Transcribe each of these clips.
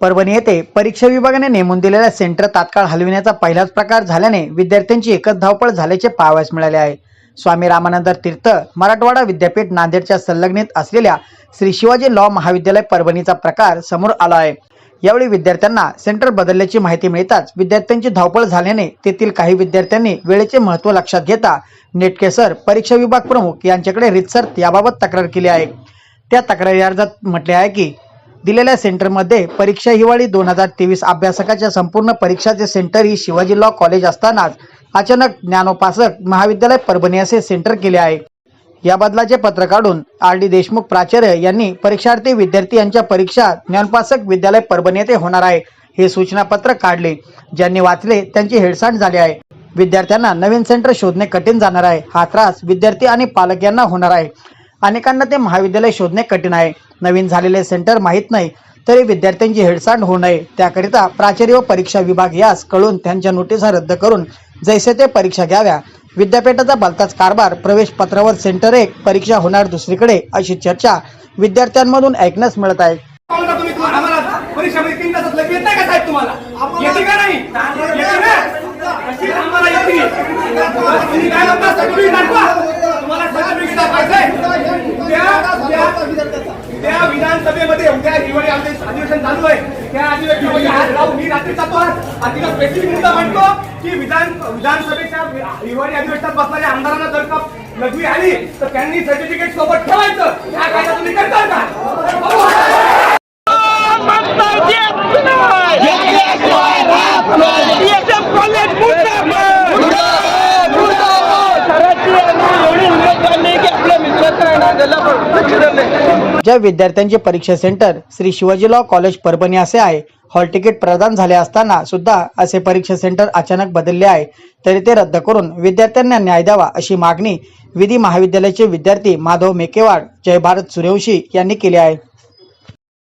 परभणी येथे परीक्षा विभागाने नेमून दिलेल्या सेंटर तात्काळ हलविण्याचा पहिलाच प्रकार झाल्याने विद्यार्थ्यांची एकच धावपळ झाल्याचे पाहावयास मिळाले आहे. स्वामी रामानंद तीर्थ मराठवाडा विद्यापीठ नांदेडच्या संलग्नित असलेल्या श्री शिवाजी लॉ महाविद्यालय परभणीचा प्रकार समोर आला आहे. यावेळी विद्यार्थ्यांना सेंटर बदलल्याची माहिती मिळताच विद्यार्थ्यांची धावपळ झाल्याने तेथील काही विद्यार्थ्यांनी वेळेचे महत्त्व लक्षात घेता नेटके सर परीक्षा विभाग प्रमुख यांच्याकडे रितसर याबाबत तक्रार केली आहे. त्या तक्रारी अर्जात म्हटले आहे की दिलेल्या सेंटरमध्ये परीक्षा हिवाळी दोन हजार तेवीस अभ्यासकाच्या संपूर्ण परीक्षाचे सेंटर ही शिवाजी लॉ कॉलेज असतानाच अचानक ज्ञानोपासक महाविद्यालय परभणी असे सेंटर केले आहे. या बदलाचे पत्र काढून आर डी देशमुख प्राचार्य यांनी परीक्षार्थी विद्यार्थी यांच्या परीक्षा ज्ञानोपासक विद्यालय परभणी येथे होणार आहे हे सूचनापत्र काढले. ज्यांनी वाचले त्यांची हेळसांड झाली आहे. विद्यार्थ्यांना नवीन सेंटर शोधणे कठीण जाणार आहे. हा त्रास विद्यार्थी आणि पालक यांना होणार आहे. अनेकांना ते महाविद्यालय शोधणे कठीण आहे. नवीन झालेले सेंटर माहीत नाही तरी विद्यार्थ्यांची हेळसांड होऊ नये. त्याकरिता प्राचार्य व परीक्षा विभाग यास कळून त्यांच्या नोटिसा रद्द करून जैसे ते परीक्षा घ्याव्या. विद्यापीठाचा भलताच कारभार प्रवेश पत्रावर सेंटर एक परीक्षा होणार दुसरीकडे अशी चर्चा विद्यार्थ्यांमधून ऐकण्यास मिळत आहे. तुम्हाला तुम्ही तुम्हाला- आम्हाला परीक्षेमध्ये तीन तासात लगेच येत नाही का साहेब तुम्हाला येते का नाही येते ना अशी आम्हाला येते तुम्ही काय म्हणता सर्टिफिकेट दाखवा तुम्हाला सर्टिफिकेट दाखवायचंय त्या त्या- त्या विधानसभेमध्ये उद्या हिवाळी आमचे अधिवेशन चालू आहे त्या अधिवेशनामध्ये आज राहू मी रात्री जातो आज. तिला स्पेसिफिक मुद्दा म्हणतो की विधान विधानसभेच्या हिवाळी अधिवेशनात बसणाऱ्या आमदारांना जर का लघवी आली तर त्यांनी सर्टिफिकेट सोबत ठेवायचं. या कायदा तुम्ही करता का ज्या विद्यार्थ्यांचे परीक्षा centre Shri Shivaji law college Parbhani असे आहे हॉल तिकीट प्रदान झाले असताना सुद्धा असे परीक्षा सेंटर अचानक बदलले आहे. तरी ते रद्द करून विद्यार्थ्यांना न्याय द्यावा अशी मागणी विधी महाविद्यालयाचे विद्यार्थी माधव मेकेवाड जय भारत सूर्यवंशी यांनी केली आहे.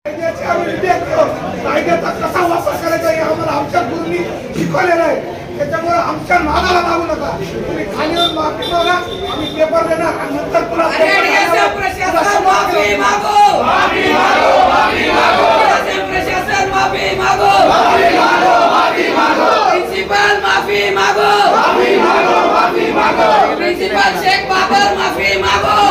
कायद्याच्या विद्यार्थी कायद्याचा कसा वापर करायचा हे आम्हाला आमच्या गुरुंनी शिकवलेलं आहे. त्याच्यामुळे आमच्या नादाला लागू नका. तुम्ही खाली येऊन माफी मागा आम्ही पेपर देणार आणि नंतर पुन्हा প্রশাসন মাফি মাগো মাফি মাগো মাফি মাগো প্রশাসন মাফি মাগো মাফি মাগো মাফি মাগো প্রিন্সিপাল মাফি মাগো মাফি মাগো মাফি মাগো প্রিন্সিপাল শেখ বাবর মাফি মাগো